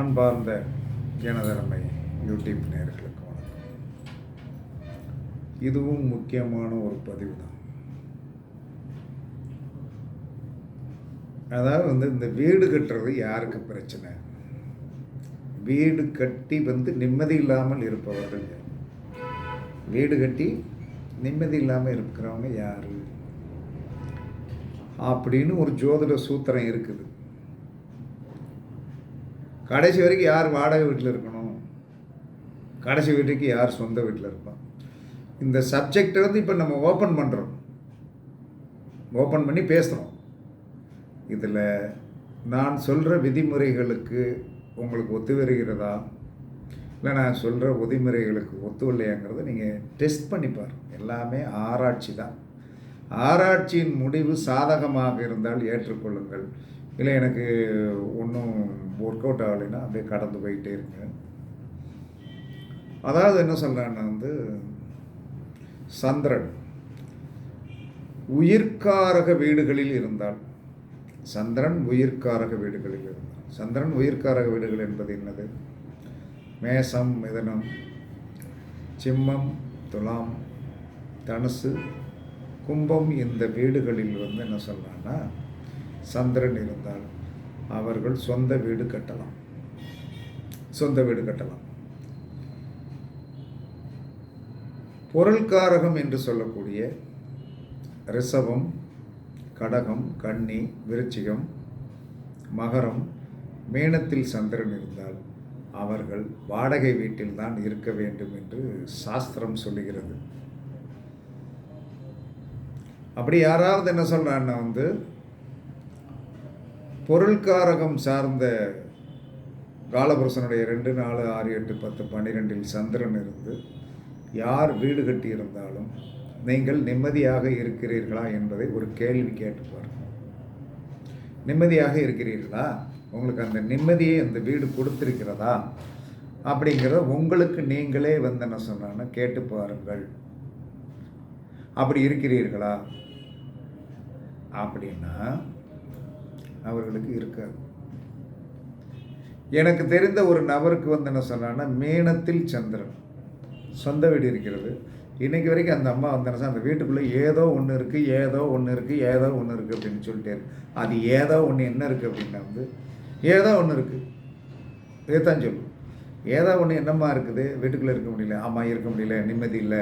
அன்பார்ந்த ஜனதரமை யூடியூப் நேர்களுக்கு வணக்கம். இதுவும் முக்கியமான ஒரு பதிவு தான் அதாவது வந்து இந்த வீடு கட்டுறது யாருக்கு பிரச்சனை? வீடு கட்டி வந்து நிம்மதி இல்லாமல் இருப்பவர்கள் வீடு கட்டி நிம்மதி இல்லாமல் இருக்கிறவங்க யார்? அப்படின்னு ஒரு ஜோதிட சூத்திரம் இருக்குது. கடைசி வரைக்கும் யார் வாடகை வீட்டில் இருக்கணும்? கடைசி வீட்டுக்கு யார் சொந்த வீட்டில் இருப்பான் இந்த சப்ஜெக்டை வந்து இப்போ நம்ம ஓப்பன் பண்ணுறோம் ஓப்பன் பண்ணி பேசுகிறோம் இதில் நான் சொல்கிற விதிமுறைகளுக்கு உங்களுக்கு ஒத்து வருகிறதா? இல்லை நான் சொல்கிற விதிமுறைகளுக்கு ஒத்து இல்லையாங்கிறத நீங்கள் டெஸ்ட் பண்ணி பாருங்க. எல்லாமே ஆராய்ச்சி தான். ஆராய்ச்சியின் முடிவு சாதகமாக இருந்தால் ஏற்றுக்கொள்ளுங்கள். இல்லை எனக்கு ஒன்றும் ஒர்க் அவுட் ஆகலைன்னா அப்படியே கடந்து போயிட்டே இருங்க. அதாவது என்ன சொல்கிறேன்னா வந்து சந்திரன் உயிர்காரக வீடுகளில் இருந்தால் சந்திரன் உயிர்காரக வீடுகளில் இருந்தால். சந்திரன் உயிர்காரக வீடுகள் என்பது என்னது? மேசம் மிதனம் சிம்மம் துலாம் தனுசு கும்பம் இந்த வீடுகளில் வந்து என்ன சொல்கிறான்னா சந்திரன் இருந்தால் அவர்கள் சொந்த வீடு கட்டலாம். சொந்த வீடு கட்டலாம். பொருள்காரகம் என்று சொல்லக்கூடிய ரிஷபம் கடகம் கன்னி விருச்சிகம் மகரம் மேனத்தில் சந்திரன் இருந்தால் அவர்கள் வாடகை வீட்டில்தான் இருக்க வேண்டும் என்று சாஸ்திரம் சொல்லுகிறது. அப்படி யாராவது என்ன சொல்கிறான்னா வந்து? பொருள்காரகம் சார்ந்த காலபுருஷனுடைய ரெண்டு நாலு ஆறு எட்டு பத்து பன்னிரெண்டில் சந்திரன் இருந்து யார் வீடு கட்டியிருந்தாலும் நீங்கள் நிம்மதியாக இருக்கிறீர்களா என்பதை ஒரு கேள்வி கேட்டுப்பார். நிம்மதியாக இருக்கிறீர்களா? உங்களுக்கு அந்த நிம்மதியை அந்த வீடு கொடுத்துருக்கிறதா? அப்படிங்கிறத உங்களுக்கு நீங்களே வந்து என்ன சொன்னான்னு கேட்டு பாருங்கள். அப்படி இருக்கிறீர்களா? அப்படின்னா அவர்களுக்கு இருக்காது. எனக்கு தெரிந்த ஒரு நபருக்கு வந்து என்ன சொன்னான்னா மீனத்தில் சந்திரன். சொந்த வீடு இருக்கிறது. இன்னைக்கு வரைக்கும் அந்த அம்மா வந்து அந்த வீட்டுக்குள்ளே ஏதோ ஒன்று இருக்குது ஏதோ ஒன்று இருக்குது ஏதோ ஒன்று இருக்குது அப்படின்னு சொல்லிட்டே அது ஏதோ ஒன்று என்ன இருக்குது அப்படின்னா வந்து ஏதோ ஒன்று இருக்குது இதுதான் சொல்லும். ஏதோ ஒன்று என்னம்மா இருக்குது? வீட்டுக்குள்ளே இருக்க முடியல. ஆமாம் இருக்க முடியல. நிம்மதி இல்லை.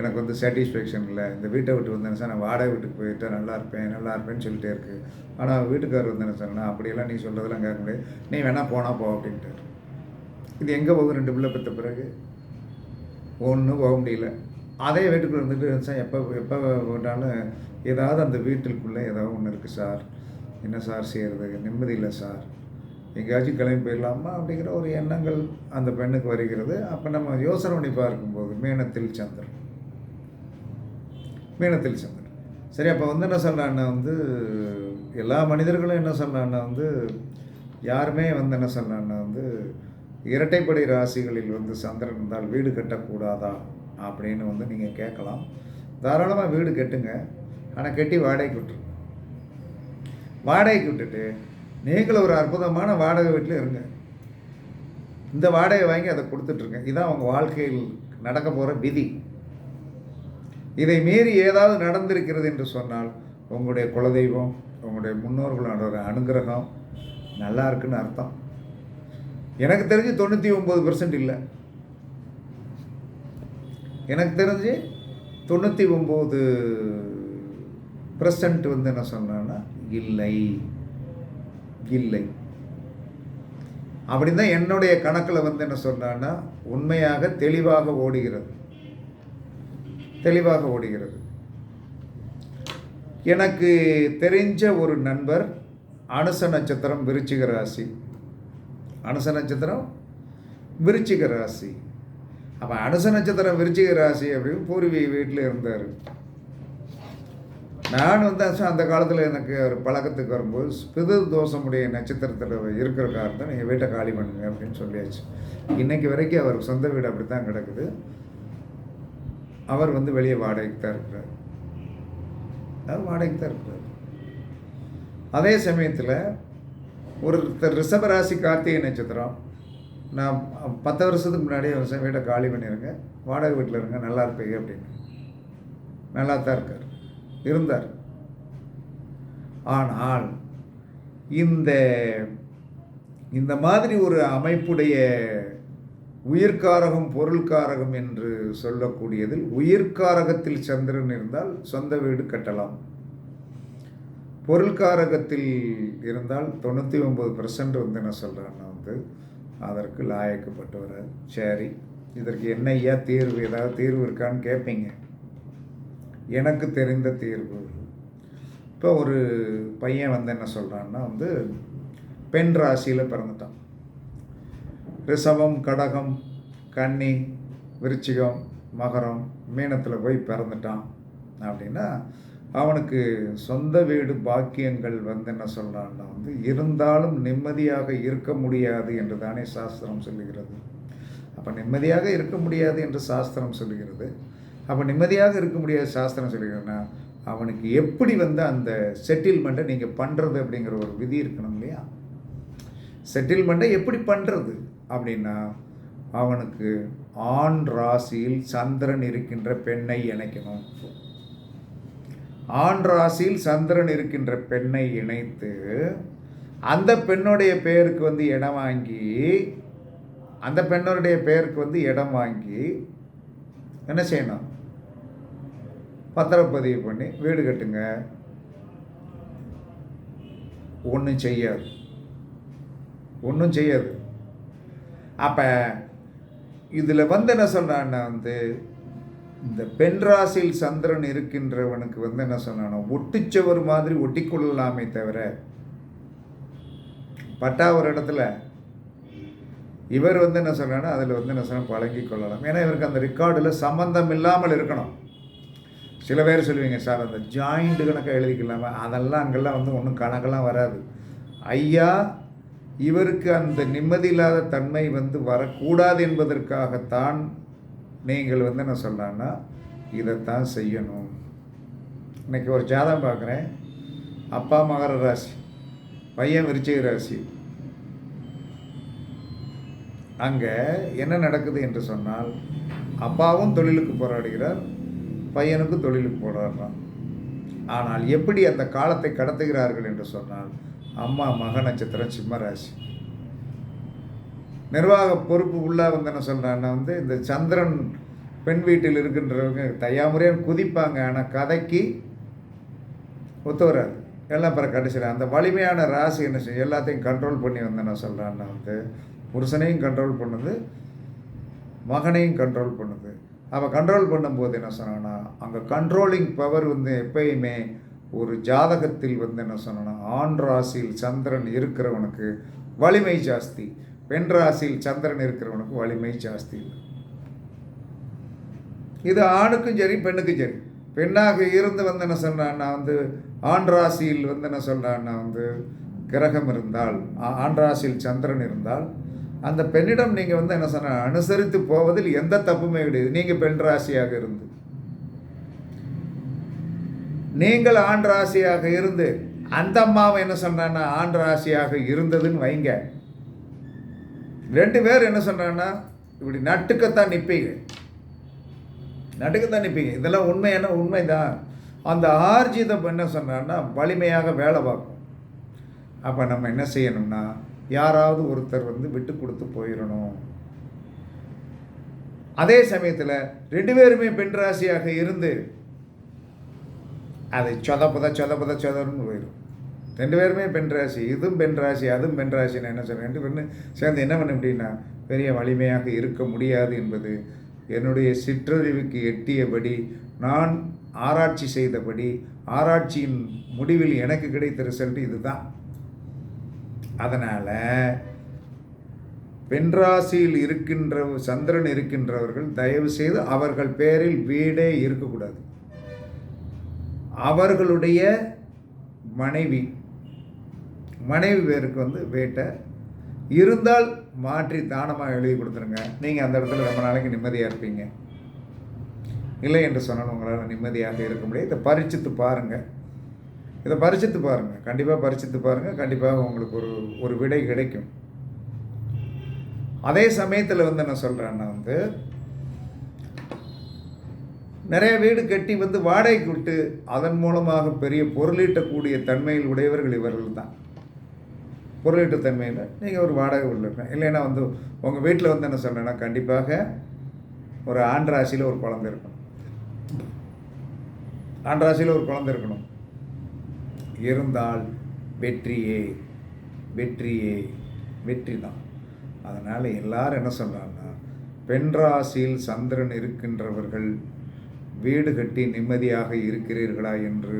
எனக்கு வந்து சாட்டிஸ்ஃபேக்ஷன் இல்லை. இந்த வீட்டை விட்டு வந்தேன் சார் நான் வாடகை வீட்டுக்கு போயிட்டா நல்லா இருப்பேன் நல்லா இருப்பேன்னு சொல்லிட்டே இருக்கு. ஆனால் வீட்டுக்காரர் வந்து என்ன நான் அப்படியெல்லாம் நீ சொல்கிறதெல்லாம் கேட்க முடியாது. நீ வேணால் போனால் போ அப்படின்ட்டு இது எங்கே போகும் ரெண்டு பிள்ளை பெற்ற பிறகு. ஒன்றும் போக முடியல. அதே வீட்டுக்குள்ளே இருந்துட்டு சார் எப்போ எப்போ போட்டாலும் ஏதாவது அந்த வீட்டுக்குள்ளே ஏதாவது ஒன்று இருக்குது சார். என்ன சார் செய்கிறது நிம்மதி இல்லை சார். எங்கேயாச்சும் கிளம்பி போயிடலாமா? அப்படிங்கிற ஒரு எண்ணங்கள் அந்த பெண்ணுக்கு வருகிறது. அப்போ நம்ம யோசனை பண்ணி பார்க்கும்போது மேனத்தில் சந்திரன். மீனத்தில் சந்திரன் சரி அப்போ வந்து என்ன சொல்கிறான்னா வந்து எல்லா மனிதர்களும் என்ன சொல்கிறான்னா வந்து யாருமே வந்து என்ன சொல்கிறான்னா வந்து இரட்டைப்படை ராசிகளில் வந்து சந்திரன் இருந்தால் வீடு கட்டக்கூடாதா அப்படின்னு வந்து நீங்கள் கேட்கலாம். தாராளமாக வீடு கட்டுங்க. ஆனால் கட்டி வாடகைக்கு விட்டுருங்க. வாடகைக்கு விட்டுட்டு நீங்களும் ஒரு அற்புதமான வாடகை வீட்டில் இருங்க. இந்த வாடகை வாங்கி அதை கொடுத்துட்ருங்க இதுதான் உங்கள் வாழ்க்கையில் நடக்க போகிற விதி. இதை மீறி ஏதாவது நடந்திருக்கிறது என்று சொன்னால் உங்களுடைய குலதெய்வம் உங்களுடைய முன்னோர்களோட அனுகிரகம் நல்லா இருக்குன்னு அர்த்தம். எனக்கு தெரிஞ்சு தொண்ணூற்றி ஒம்பது பெர்சன்ட் இல்லை. எனக்கு தெரிஞ்சு தொண்ணூற்றி ஒம்பது பெர்சன்ட் வந்து என்ன சொன்னான்னா இல்லை இல்லை. அப்படி தான் என்னுடைய கணக்கில் வந்து என்ன சொன்னான்னா உண்மையாக தெளிவாக ஓடுகிறது. தெளிவாக ஓடுகிறது. எனக்கு தெரிஞ்ச ஒரு நண்பர் அனுச நட்சத்திரம் விருச்சிக ராசி. அனுச நட்சத்திரம் விருச்சிக ராசி. அப்போ அனுச நட்சத்திரம் விருச்சிக ராசி அப்படின்னு பூர்வீக வீட்டில் இருந்தார். நான் வந்து அந்த காலத்தில் எனக்கு ஒரு பழக்கத்துக்கு வரும்போது பிது தோஷமுடைய நட்சத்திரத்தில் இருக்கிற காரணத்தை நீங்கள் வீட்டை காலி பண்ணுங்க அப்படின்னு சொல்லியாச்சு. இன்றைக்கி வரைக்கும் அவர் சொந்த வீடு அப்படி தான் கிடக்குது. அவர் வந்து வெளியே வாடகைக்கு தான் இருக்கிறார். அவர் வாடகைக்கு தான் இருக்கிறார். அதே சமயத்தில் ஒருத்தர் ரிஷபராசி கார்த்திகை நட்சத்திரம் நான் பத்து வருஷத்துக்கு முன்னாடியே ஒரு வீட்டை காலி பண்ணிடுங்க வாடகை வீட்டில் இருங்க நல்லா இருப்பீங்க அப்படின்னு. நல்லா தான் இருக்கார். இருந்தார். ஆனால் இந்த இந்த மாதிரி ஒரு அமைப்புடைய உயிர்காரகம் பொருள்காரகம் என்று சொல்லக்கூடியதில் உயிர்காரகத்தில் சந்திரன் இருந்தால் சொந்த வீடு கட்டலாம். பொருள்காரகத்தில் இருந்தால் தொண்ணூற்றி ஒம்பது பர்சன்ட் வந்து என்ன சொல்கிறேன்னா வந்து அதற்கு லாயக்கப்பட்டு சரி இதற்கு என்ன ஐயா தீர்வு? ஏதாவது தீர்வு இருக்கான்னு கேட்பீங்க எனக்கு தெரிந்த தீர்வு. இப்போ ஒரு பையன் வந்து என்ன சொல்கிறான்னா வந்து பெண் ராசியில் பிறந்துட்டான். ரிஷபம் கடகம் கன்னி விருச்சிகம் மகரம் மீனத்தில் போய் பிறந்துட்டான் அப்படின்னா அவனுக்கு சொந்த வீடு பாக்கியங்கள் வந்து என்ன சொல்கிறான்னா வந்து இருந்தாலும் நிம்மதியாக இருக்க முடியாது என்று தானே சாஸ்திரம் சொல்லுகிறது. அப்போ நிம்மதியாக இருக்க முடியாது என்று சாஸ்திரம் சொல்லுகிறது. அப்போ நிம்மதியாக இருக்க முடியாத சாஸ்திரம் சொல்லுகிறேன்னா அவனுக்கு எப்படி வந்து அந்த செட்டில்மெண்ட்டை நீங்கள் பண்ணுறது அப்படிங்கிற ஒரு விதி இருக்கணும் இல்லையா? செட்டில்மெண்ட்டை எப்படி பண்ணுறது அப்படின்னா அவனுக்கு ஆண் ராசியில் சந்திரன் இருக்கின்ற பெண்ணை இணைக்கணும். ஆண் ராசியில் சந்திரன் இருக்கின்ற பெண்ணை இணைத்து அந்த பெண்ணுடைய பெயருக்கு வந்து இடம் வாங்கி அந்த பெண்ணுடைய பெயருக்கு வந்து இடம் வாங்கி என்ன செய்யணும்? பத்திரப்பதிவு பண்ணி வீடு கட்டுங்க. ஒன்றும் செய்யாது. ஒன்றும் செய்யாது. அப்போ இதில் வந்து என்ன சொன்னான்னா வந்து இந்த பெண் ராசியில் சந்திரன் இருக்கின்றவனுக்கு வந்து என்ன சொன்னானோ ஒட்டிச்சவர் மாதிரி ஒட்டிக்கொள்ளலாமே தவிர பட்டா ஒரு இடத்துல இவர் வந்து என்ன சொல்கிறானோ அதில் வந்து என்ன சொன்னால் பழங்கி கொள்ளலாம். ஏன்னா இவருக்கு அந்த ரெக்கார்டில் சம்மந்தம் இல்லாமல் இருக்கணும். சில பேர் சொல்லுவீங்க சார் அந்த ஜாயிண்ட் கணக்கை எழுதிக்கலாமா? அதெல்லாம் அங்கெல்லாம் வந்து ஒன்றும் கணக்கெல்லாம் வராது. ஐயா இவருக்கு அந்த நிம்மதி இல்லாத தன்மை வந்து வரக்கூடாது என்பதற்காகத்தான் நீங்கள் வந்து என்ன சொல்லலான்னா இதைத்தான் செய்யணும். இன்னைக்கு ஒரு ஜாதகம் பார்க்குறேன். அப்பா மகர ராசி பையன் விருச்சிக ராசி. அங்கே என்ன நடக்குது என்று சொன்னால் அப்பாவும் தொழிலுக்கு போராடுகிறார் பையனுக்கும் தொழிலுக்கு போராடுறான். ஆனால் எப்படி அந்த காலத்தை கடத்துகிறார்கள் என்று சொன்னால் அம்மா மக நட்சத்திரம் சிம்ம ராசி. நிர்வாக பொறுப்பு உள்ளே வந்து என்ன சொல்கிறான்னா வந்து இந்த சந்திரன் பெண் வீட்டில் இருக்கின்றவங்க தையாமுறையாக குதிப்பாங்க. ஆனால் கதைக்கு ஒத்து வராது. எல்லாம் பிற கடைசியில் அந்த வலிமையான ராசி என்ன செய்யும் எல்லாத்தையும் கண்ட்ரோல் பண்ணி வந்து என்ன சொல்கிறான்னா வந்து புருஷனையும் கண்ட்ரோல் பண்ணுது மகனையும் கண்ட்ரோல் பண்ணுது. அவள் கண்ட்ரோல் பண்ணும்போது என்ன சொன்னான்னா அங்கே கண்ட்ரோலிங் பவர் வந்து எப்பயுமே ஒரு ஜாதகத்தில் வந்து என்ன சொன்னா ஆண் ராசியில் சந்திரன் இருக்கிறவனுக்கு வலிமை ஜாஸ்தி பெண் ராசியில் சந்திரன் இருக்கிறவனுக்கு வலிமை ஜாஸ்தி இது ஆணுக்கும் சரி பெண்ணுக்கும் சரி. பெண்ணாக இருந்து வந்து என்ன சொல்கிறான்னா வந்து ஆண் ராசியில் வந்து என்ன சொல்கிறான்னா வந்து கிரகம் இருந்தால் ஆண் ராசியில் சந்திரன் இருந்தால் அந்த பெண்ணிடம் நீங்கள் வந்து என்ன சொன்ன அனுசரித்து போவதில் எந்த தப்புமே கிடையாது. நீங்கள் பெண் ராசியாக இருந்து. நீங்கள் ஆண் ராசியாக இருந்து அந்த அம்மாவை என்ன சொன்னான்னா ஆண் ராசியாக இருந்ததுன்னு வைங்க. ரெண்டு பேர் என்ன சொன்னான்னா இப்படி நட்டுக்கத்தான் நிற்பீங்க நட்டுக்கத்தான் நிற்பீங்க இதெல்லாம் உண்மையான உண்மைதான். அந்த ஆர்ஜிதம் என்ன சொன்னான்னா வலிமையாக வேலை பார்க்கும். அப்போ நம்ம என்ன செய்யணும்னா யாராவது ஒருத்தர் வந்து விட்டு கொடுத்து போயிடணும். அதே சமயத்தில் ரெண்டு பேருமே பெண் ராசியாக இருந்து அது சொதப்பத சொதப்பத சொதன்னு போயிடும். ரெண்டு பேருமே பெண் ராசி. இதுவும் பெண் ராசி அதுவும் பெண் ராசின்னு என்ன சொல்கிறேன் ரெண்டு பேரும் சேர்ந்து என்ன பண்ண அப்படின்னா பெரிய வலிமையாக இருக்க முடியாது என்பது என்னுடைய சிற்றறிவுக்கு எட்டியபடி நான் ஆராய்ச்சி செய்தபடி ஆராய்ச்சியின் முடிவில் எனக்கு கிடைத்த ரிசல்ட் இதுதான். அதனால் பெண்ராசியில் இருக்கின்ற சந்திரன் இருக்கின்றவர்கள் தயவு செய்து அவர்கள் பேரில் வீடே இருக்கக்கூடாது. அவர்களுடைய மனைவி மனைவி பேருக்கு வந்து வேட்டை. இருந்தால் மாற்றி தானமாக எழுதி கொடுத்துருங்க. நீங்கள் அந்த இடத்துல ரொம்ப நாளைக்கு நிம்மதியாக இருப்பீங்க. இல்லை என்று சொன்னால் உங்களால் நிம்மதியாக இருக்க முடியாது. இதை பரிச்சித்து பாருங்கள் இதை பரிசித்து பாருங்கள் கண்டிப்பாக பரிசித்து பாருங்கள் கண்டிப்பாக உங்களுக்கு ஒரு ஒரு விடை கிடைக்கும். அதே சமயத்தில் வந்து என்ன சொல்கிறேன்னா வந்து நிறைய வீடு கட்டி வந்து வாடகைக்கு விட்டு அதன் மூலமாக பெரிய பொருளீட்டக்கூடிய தன்மையில் உடையவர்கள் இவர்கள் தான். பொருளீட்டு தன்மையில் நீங்கள் ஒரு வாடகை விடலாம் இல்லைன்னா வந்து உங்கள் வீட்டில் வந்து என்ன சொல்கிறேன்னா கண்டிப்பாக ஒரு ஆண்ட்ராசியில் ஒரு குழந்தை இருக்கணும். ஆண்டராசியில் ஒரு குழந்தை இருக்கணும். இருந்தால் வெற்றியே வெற்றியே வெற்றி தான். அதனால் எல்லாரும் என்ன சொல்கிறாங்கன்னா பெண் ராசியில் சந்திரன் இருக்கின்றவர்கள் வீடு கட்டி நிம்மதியாக இருக்கிறீர்களா என்று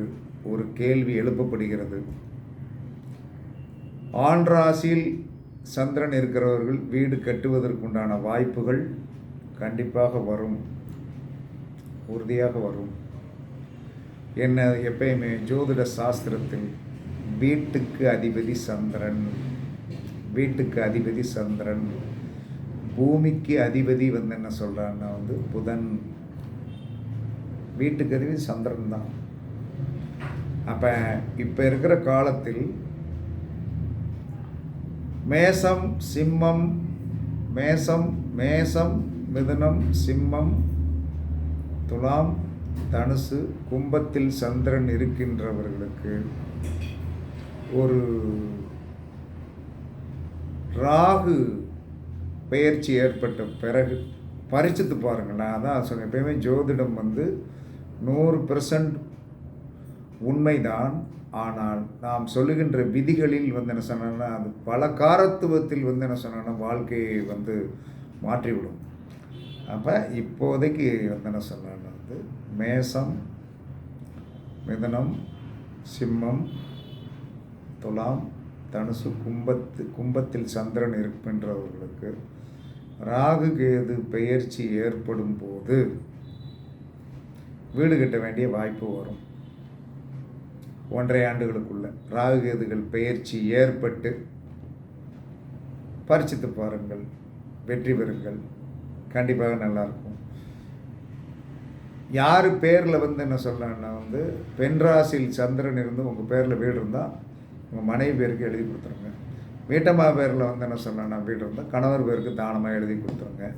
ஒரு கேள்வி எழுப்பப்படுகிறது. ஆண் ராசியில் சந்திரன் இருக்கிறவர்கள் வீடு கட்டுவதற்குண்டான வாய்ப்புகள் கண்டிப்பாக வரும். உறுதியாக வரும். என்ன எப்பயுமே ஜோதிட சாஸ்திரத்தில் வீட்டுக்கு அதிபதி சந்திரன் வீட்டுக்கு அதிபதி சந்திரன் பூமிக்கு அதிபதி வந்து என்ன சொல்கிறான்னா வந்து புதன். வீட்டுக்கருவி அதிபதி சந்திரன் தான் அப்போ இப்போ இருக்கிற காலத்தில் மேசம் சிம்மம் மேசம் மேசம் மிதுனம் சிம்மம் துலாம் தனுசு கும்பத்தில் சந்திரன் இருக்கின்றவர்களுக்கு ஒரு ராகு பெயர்ச்சி ஏற்பட்ட பிறகு பரிச்சித்து பாருங்களேன் அதான் சொன்னேன் எப்பயுமே ஜோதிடம் வந்து நூறு பெர்சன்ட் உண்மைதான். ஆனால் நாம் சொல்லுகின்ற விதிகளில் வந்து என்ன சொன்னோன்னா அது பல காரத்துவத்தில் வந்து என்ன சொன்னோன்னா வாழ்க்கையை வந்து மாற்றிவிடும். அப்போ இப்போதைக்கு வந்து என்ன சொன்னோன்னா வந்து மேசம் மிதனம் சிம்மம் துலாம் தனுசு கும்பத்து கும்பத்தில் சந்திரன் இருக்கின்றவர்களுக்கு ராகு கேது பெயர்ச்சி ஏற்படும் போது வீடு கட்ட வேண்டிய வாய்ப்பு வரும். ஒன்றரை ஆண்டுகளுக்குள்ள ராகு கேதுகள் பெயர்ச்சி ஏற்பட்டு பரிசித்து பாருங்கள் வெற்றி பெறுங்கள். கண்டிப்பாக நல்லாயிருக்கும். யார் பேரில் வந்து என்ன சொல்லணும்னா வந்து பெண்ராசியில் சந்திரன் இருந்து உங்கள் பேரில் வீடு இருந்தால் உங்கள் மனைவி பேருக்கு எழுதி கொடுத்துருங்க. வீட்டம்மா பேரில் வந்து என்ன சொல்லணும்னா வீடு இருந்தால் கணவர் பேருக்கு தானமாக எழுதி கொடுத்துருங்க.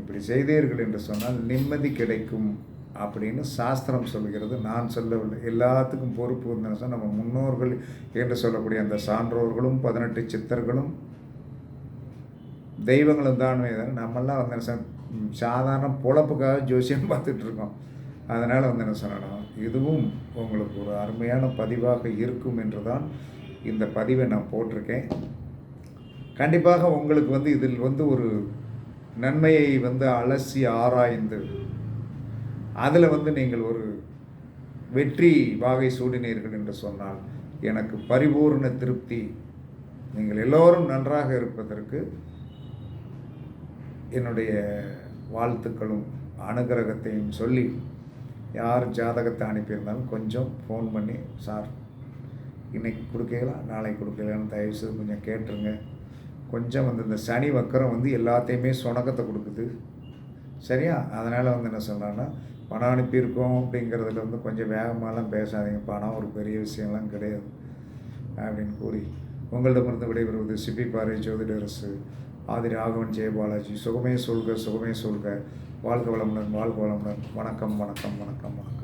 இப்படி செய்தீர்கள் என்று சொன்னால் நிம்மதி கிடைக்கும் அப்படின்னு சாஸ்திரம் சொல்கிறது. நான் சொல்லவில்லை. எல்லாத்துக்கும் பொறுப்பு வந்து நம்ம முன்னோர்கள் என்று சொல்லக்கூடிய அந்த சான்றோர்களும் பதினெட்டு சித்தர்களும் தெய்வங்களும் தான் நம்மெல்லாம் வந்து என்ன சாதாரண பொழப்புக்காக ஜோசியம் பார்த்துட்ருக்கோம் அதனால் வந்து என்ன சொல்லணும்? இதுவும் உங்களுக்கு ஒரு அருமையான பதிவாக இருக்கும் என்று தான் இந்த பதிவை நான் போட்டிருக்கேன். கண்டிப்பாக உங்களுக்கு வந்து இதில் வந்து ஒரு நன்மையை வந்து அலசி ஆராய்ந்து அதில் வந்து நீங்கள் ஒரு வெற்றி வாகை சூடினீர்கள் என்று சொன்னால் எனக்கு பரிபூர்ண திருப்தி. நீங்கள் எல்லோரும் நன்றாக இருப்பதற்கு என்னுடைய வாழ்த்துக்களும் அனுகிரகத்தையும் சொல்லி யார் ஜாதகத்தை அனுப்பியிருந்தாலும் கொஞ்சம் ஃபோன் பண்ணி சார் இன்றைக்கி கொடுக்கலாம் நாளைக்கு கொடுக்கலான்னு தயவுசெய்து கொஞ்சம் கேட்டுருங்க. கொஞ்சம் வந்து இந்த சனி வக்கரம் வந்து எல்லாத்தையுமே சுணக்கத்தை கொடுக்குது. சரியா? அதனால் வந்து என்ன சொல்கிறேன்னா பணம் அனுப்பியிருக்கோம் அப்படிங்கிறதுல வந்து கொஞ்சம் வேகமாகலாம் பேசாதீங்க. பணம் ஒரு பெரிய விஷயம்லாம் கிடையாது. அப்படின்னு கூறி உங்களிடமிருந்து விடைபெறுவது சிபி பாறை ஜோதிடரசு ஆதி ராகவன் ஜெயபாலாஜி சுகமே சொல்க சுகமே சொல்க. வாழ்க வளமுடன் வாழ்க வளமுடன். வணக்கம் வணக்கம் வணக்கம் வணக்கம்.